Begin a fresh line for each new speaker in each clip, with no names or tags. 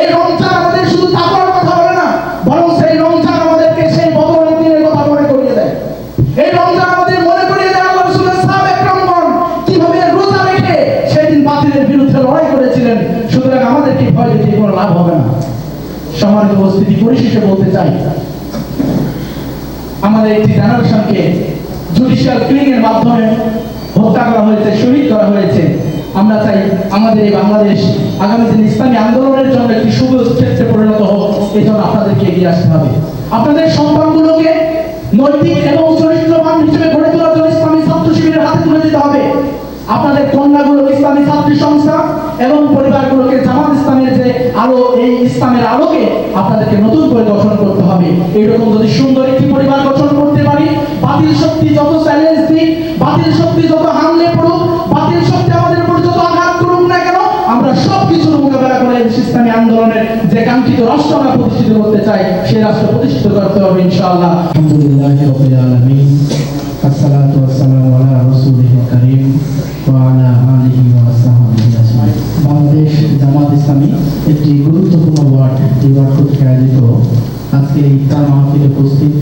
এই রমজান আমাদের শুধু কাপড়ের কথা বলে না, বরং সেই রমজান আমাদেরকে সেই বদলের দিনের কথা মনে করিয়ে দেয়। এই রমজান আমাদের মনে করিয়ে দেয় আল্লাহ রসুলের সাহেব একরমগণ কীভাবে রোজা রেখে সেদিন বাতিলের বিরুদ্ধে লড়াই করেছিলেন, সুতরাং আমাদেরকে ভয় দেখিয়ে কোনো লাভ হবে না। সমাজ উপস্থিতি পরিশেষে বলতে চাই, আমাদের একটি জেনারেশনকে জুডিশিয়াল ক্লিং এর মাধ্যমে হত্যা করা হয়েছে, শহীদ করা হয়েছে। আমরা চাই আমাদের এই বাংলাদেশ আগামী দিন ইসলামী আন্দোলনের জন্য একটি শুভ ক্ষেত্রে পরিণত হোক, এই জন্য আপনাদেরকে এগিয়ে আসতে হবে। আপনাদের সন্তানগুলোকে নৈতিক এবং চরিত্রবান হিসেবে গড়ে তোলার জন্য ইসলামী ছাত্র শিবিরের হাতে তুলে দিতে হবে। আপনাদের কন্যাগুলোকে ইসলামী ছাত্রী সংস্থা এবং পরিবারগুলোকে জামাত ইসলামের যে আলো, এই ইসলামের আলোকে আপনাদেরকে নতুন করে গঠন করতে হবে। এইরকম যদি সুন্দর একটি পরিবার গঠন করতে পারি, বাতিল শক্তি যত চ্যালেঞ্জ দিক, বাতিল শক্তি যত হামলে পড়ুক বাতিল শক্তি আমাদের উপর যত আঘাত করুক না কেন আমরা সব কিছুর মোকাবেলা করে এই ইসলামী আন্দোলনের যে কাঙ্ক্ষিত রাষ্ট্র আমরা প্রতিষ্ঠিত করতে চাই, সেই রাষ্ট্র প্রতিষ্ঠিত করতে হবে ইনশাআল্লাহ।
আলহামদুলিল্লাহ একটি গুরুত্বপূর্ণ ওয়ার্ড আয়োজিত। আজকে ইফতার মাহফিলে উপস্থিত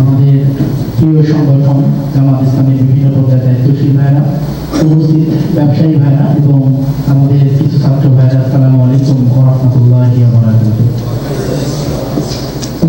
আমাদের প্রিয় সংগঠন, জামাত ইসলামের বিভিন্ন পর্যায়ে দায়িত্বশীল ভাইরা উপস্থিত ব্যবসায়ী ভাইরা এবং আমাদের কিছু ছাত্র ভাইরা আসসালামু আলাইকুম ওয়া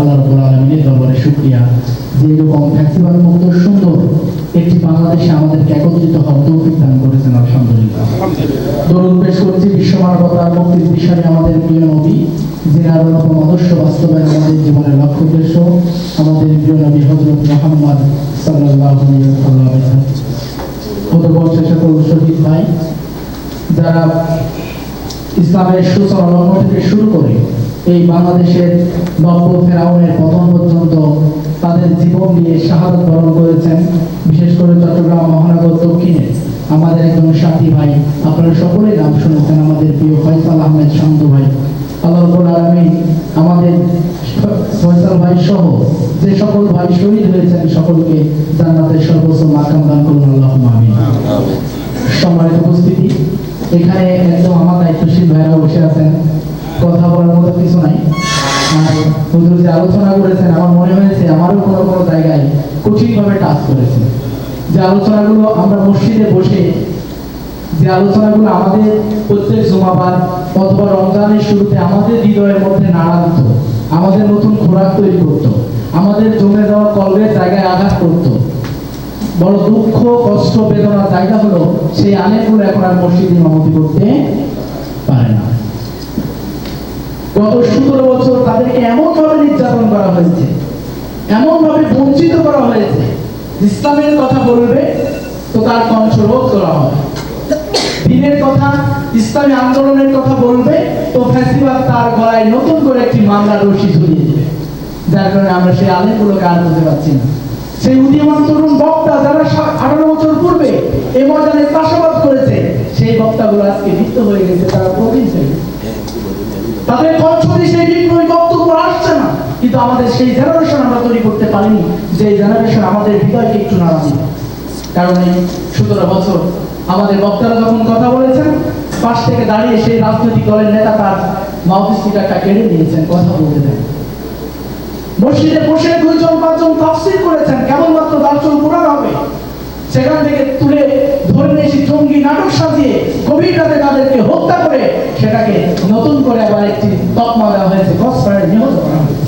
আল্লাহ শুকরিয়া। যে এরকম ফ্যাক্সিবাল মুক্ত সুন্দর একটি বাংলাদেশে আমাদেরকে একত্রিত হওয়ার তৌফিক দান করেছেন, আলহামদুলিল্লাহ। দরুদ পেশ করছি বিশ্ব মুক্তির বিষয়ে আমাদের প্রিয় নবী যিনার অনুপম আদর্শ বাস্তবায়ন আমাদের জীবনের লক্ষ্য উদ্দেশ্য, আমাদের প্রিয় নবী হজরত মোহাম্মদ আলাইহি ওয়াসাল্লাম। সকল শহীদ ভাই, যারা ইসলামের সূচনা থেকে শুরু করে এই বাংলাদেশের নব্য ফেরাউনের পতন পর্যন্ত তাদের জীবন দিয়ে শাহাদত বরণ করেছেন বিশেষ করে চট্টগ্রাম মহানগর দক্ষিণে। আমাদের একজন সাথী ভাই আপনারা সকলেই নাম শুনেছেন আমাদের প্রিয় ফয়সাল আহমেদ শান্ত ভাই। আল্লাহ আলামিন আমাদের ফয়সাল ভাই সহ যে সকল ভাই শহীদ হয়েছেন সকলকে জান্নাতের সর্বোচ্চ মাকাম দান করুন আমিন। সম্মানিত উপস্থিতি এখানে একদম আমার দায়িত্বশীল ভাইরা বসে আছেন। কথা বলার মতো কিছু নাই। আর হুজুর যে আলোচনা করেছেন, আমার মনে হয়েছে আমারও কোনো কোনো জায়গায় কঠিনভাবে টাচ করেছে। যে আলোচনাগুলো আমরা মসজিদে বসে, যে আলোচনাগুলো আমাদের প্রত্যেক জমাবার অথবা রমজানের শুরুতে আমাদের হৃদয়ের মধ্যে নাড়া দিত, আমাদের নতুন খোরাক তৈরি করত, আমাদের জমে যাওয়া কলবের জায়গায় আঘাত করতো। বড় দুঃখ, কষ্ট বেদনার জায়গা হলো সেই আলেমগুলো এখন আর মসজিদে ইমামতি করতে পারে না। গত সতেরো বছর তাদেরকে এমন ভাবে নির্যাতন করা হয়েছে এমন ভাবে বঞ্চিত করা হয়েছে, ইসলামের কথা বলবে তো তার কণ্ঠ রোধ করা হবে। দিনের কথা, ইসলামী আন্দোলনের কথা বলবে তো ফ্যাসিবাদ তার গলায় নতুন করে একটি মামলা রশি ঝুলিয়ে দেবে। যার কারণে আমরা সেই আলেমগুলোকে আর বুঝতে পারছি না। সেই উদীয়মান তরুণ বক্তা যারা আঠারো বছর পূর্বে এই ময়দানে চাষাবাদ করেছে, সেই বক্তাগুলো আজকে মৃত হয়ে গেছে, তারা প্রবীণ হয়ে। তাদের দিয়ে সেই বিপ্লবী বক্তব্য আসছে না। কিন্তু আমাদের সেই জেনারেশন আমরা তৈরি করতে পারিনি, যে জেনারেশন আমাদের হৃদয়কে একটু নাড়া দিবে কারণ এই সতেরো বছর আমাদের বক্তারা যখন কথা বলেছেন, পাশ থেকে দাঁড়িয়ে সেই রাজনৈতিক দলের নেতা তার মাউথ স্পিকারটা কেড়ে নিয়েছেন, কথা বলতে দেন। মসজিদে বসে দুইজন পাঁচজন তাফসির করেছেন, কেবলমাত্র দার্শন কোরআন হবে। সেখান থেকে তুলে এসে জঙ্গি নাটক সাজিয়ে গভীর রাতে তাদেরকে হত্যা করে সেটাকে নতুন করে আবার একটি তকমা দেওয়া হয়েছে। গসফায়ার নিহত করা হয়েছে।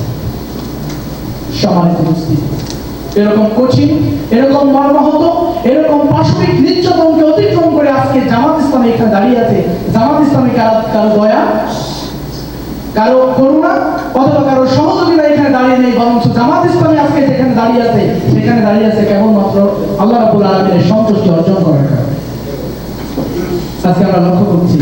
সমানিত উপস্থিতি। এরকম কঠিন, এরকম মর্মাহত, এরকম পাশবিক নির্যাতনকে অতিক্রম করে আজকে জামাত ইসলামী এখানে দাঁড়িয়ে আছে। জামাত ইসলামী কারও কারও দয়া, কারও করুণা, অথবা কারও সহযোগিতা এখানে দাঁড়িয়ে নেই, বরঞ্চ জামাত ইসলামী আজকে দাঁড়িয়ে আছে, সেখানে দাঁড়িয়ে আছে কেবলমাত্র আল্লাহ রাবুল সন্তুষ্টি অর্জন করার আজকে আমরা লক্ষ্য করছি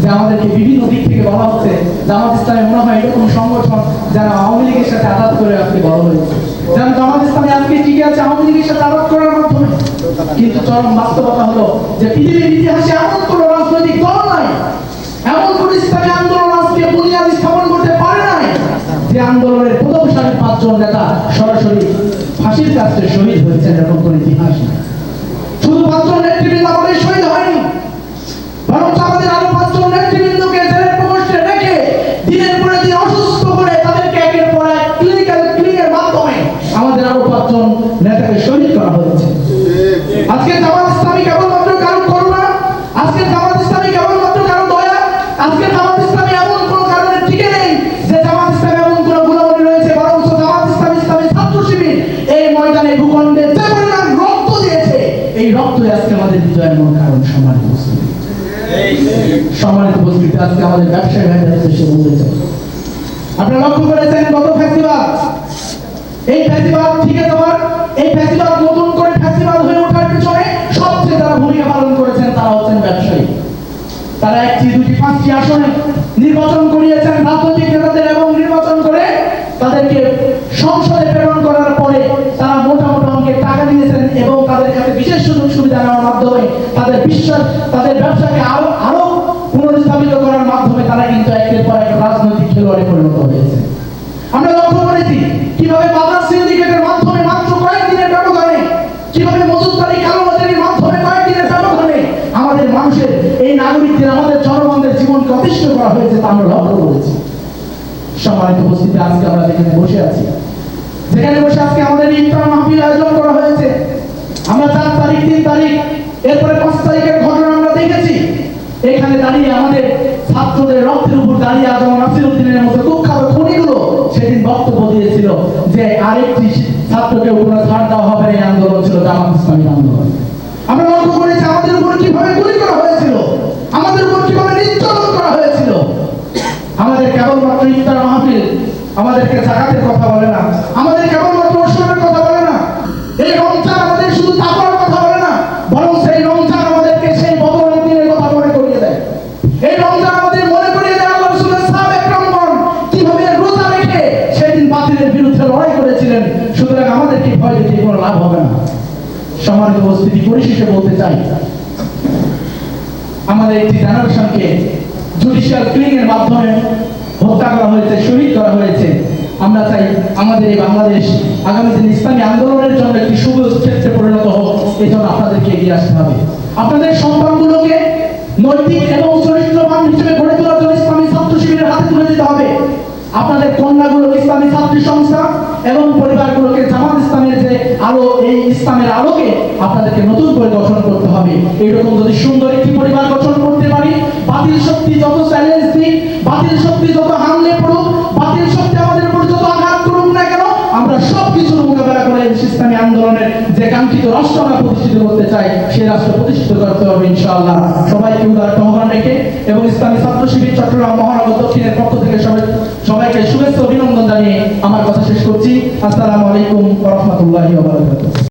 যে আমাদেরকে বিভিন্ন দিক থেকে বলা হচ্ছে জামাত ইসলামে মনে হয় এরকম সংগঠন যারা আওয়ামী লীগের সাথে আঘাত করে আজকে বড় হয়েছে। যেন জামাত ইসলামে আজকে টিকে আছে, আওয়ামী লীগের সাথে আঘাত করার মাধ্যমে। কিন্তু চরম বাস্তবতা হলো যে পৃথিবীর ইতিহাসে এমন কোন রাজনৈতিক দল নাই, এমন কোন ইসলামী আন্দোলন আজকে বুনিয়াদ স্থাপন করতে পারে নাই যে আন্দোলনের প্রথমসারী পাঁচজন নেতা সরাসরি ফাঁসির কাছে শহীদ হয়েছেন এরকম কোন ইতিহাস নেই। সম্মানিত উপস্থিতি। সম্মানিত উপস্থিতি, আজকে আমাদের ব্যবসায়ী ভাইদের উদ্দেশ্যে বলতে চাই। আপনারা লক্ষ্য করেছেন গত ফেস্টিভাল? এই ফেস্টিভাল ঠিক দেওয়ার এই ফেস্টিভাল নতুন করে ফেস্টিভাল হয়ে ওঠার পিছনে সবচেয়ে যারা ভূমিকা পালন করেছেন তারা হচ্ছেন ব্যবসায়ী। তারা একটি, দুটি, পাঁচটি আসনে নির্বাচন করিয়েছেন রাজনৈতিক নেতাদের এবং নির্বাচন করে তাদেরকে সংসদে প্রেরণ করার পরে তারা মোটা মোটা অঙ্কের টাকা দিয়েছেন এবং তাদের কাছে বিশেষ সুযোগ সুবিধা নেওয়ার মাধ্যমে বিশ্বাস তাদের ব্যবসাকে আরও আরও পুনরুস্থাপিত করার মাধ্যমে তারা কিন্তু একের পর এক রাজনৈতিক খেলোয়াড়ে পরিণত হয়েছে। আমরা লক্ষ্য করেছি, কীভাবে বাজার সিন্ডিকেটের মাধ্যমে মাত্র কয়েকদিনের ব্যবধানে, কীভাবে মজুদারি কালোবাজারির মাধ্যমে কয়েকদিনের ব্যবধানে আমাদের মানুষের, এই নাগরিকদের, আমাদের জনগণদের জীবনকে অতিষ্ঠ করা হয়েছে তা আমরা লক্ষ্য করেছি। সম্মানিত উপস্থিতি, আজকে আমরা যেখানে বসে আছি, যেখানে বসে আজকে আমাদের ইফতার মাহফিল আয়োজন করা হয়েছে। আমরা চার তারিখ, তিন তারিখ এরপরে পাঁচ তারিখের ঘটনা আমরা দেখেছি। এখানে দাঁড়িয়ে আমাদের ছাত্রদের রক্তের উপর দাঁড়িয়ে আজম নাসির উদ্দিনের মতো কুখ্যাত খনিগুলো সেদিন বক্তব্য দিয়েছিল যে আরেকটি ছাত্রকে উপরে ছাড় দেওয়া হবে এই আন্দোলন ছিল জামাত ইসলামী আন্দোলন। আমরা লক্ষ্য করেছি আমাদের উপর কীভাবে গুলি করা হয়েছিল, আমাদের উপর কীভাবে নির্যাতন করা হয়েছিল। আমাদের কেবলমাত্র ইফতার মাহফিল আমাদেরকে জাকাতের কথা বলে না, আমাদের কেবলমাত্র আমাদেরকে ভয় দেখিয়ে কোনো লাভ হবে না। সম্মানিত উপস্থিতি পরিশেষে বলতে চাই, আমাদের একটি জেনারেশনকে জুডিশিয়াল ক্লিং এর মাধ্যমে হত্যা করা হয়েছে, শহীদ করা হয়েছে। আমরা চাই আমাদের এই বাংলাদেশ আগামী দিন ইসলামী আন্দোলনের জন্য একটি শুভ ক্ষেত্রে পরিণত হোক, এই জন্য আপনাদেরকে এগিয়ে আসতে হবে। আপনাদের সন্তানগুলোকে নৈতিক এবং চরিত্রবান হিসেবে গড়ে তোলার জন্য ইসলামী ছাত্র শিবিরের হাতে তুলে দিতে হবে। আপনাদের কন্যাগুলো ইসলামী ছাত্রী সংস্থা এবং পরিবারগুলোকে আলো এই ইসলামের আলোকে আপনাদেরকে নতুন করে গঠন করতে হবে। এইরকম যদি সুন্দর একটি পরিবার গঠন করতে পারি, বাতিল শক্তি যত চ্যালেঞ্জ দিক, বাতিল শক্তি যত আন্দোলনের যে কাঙ্ক্ষিত রাষ্ট্র আমরা প্রতিষ্ঠিত করতে চাই, সেই রাষ্ট্র প্রতিষ্ঠিত করতে হবে ইনশাআল্লাহ। সবাইকে উদার আহ্বান রেখে এবং ইসলামী ছাত্র শিবির চট্টগ্রাম মহানগর দক্ষিণের পক্ষ থেকে সবাই সবাইকে শুভেচ্ছা অভিনন্দন জানিয়ে আমার কথা শেষ করছি। আসসালামু আলাইকুম রাহমাতুল্লাহি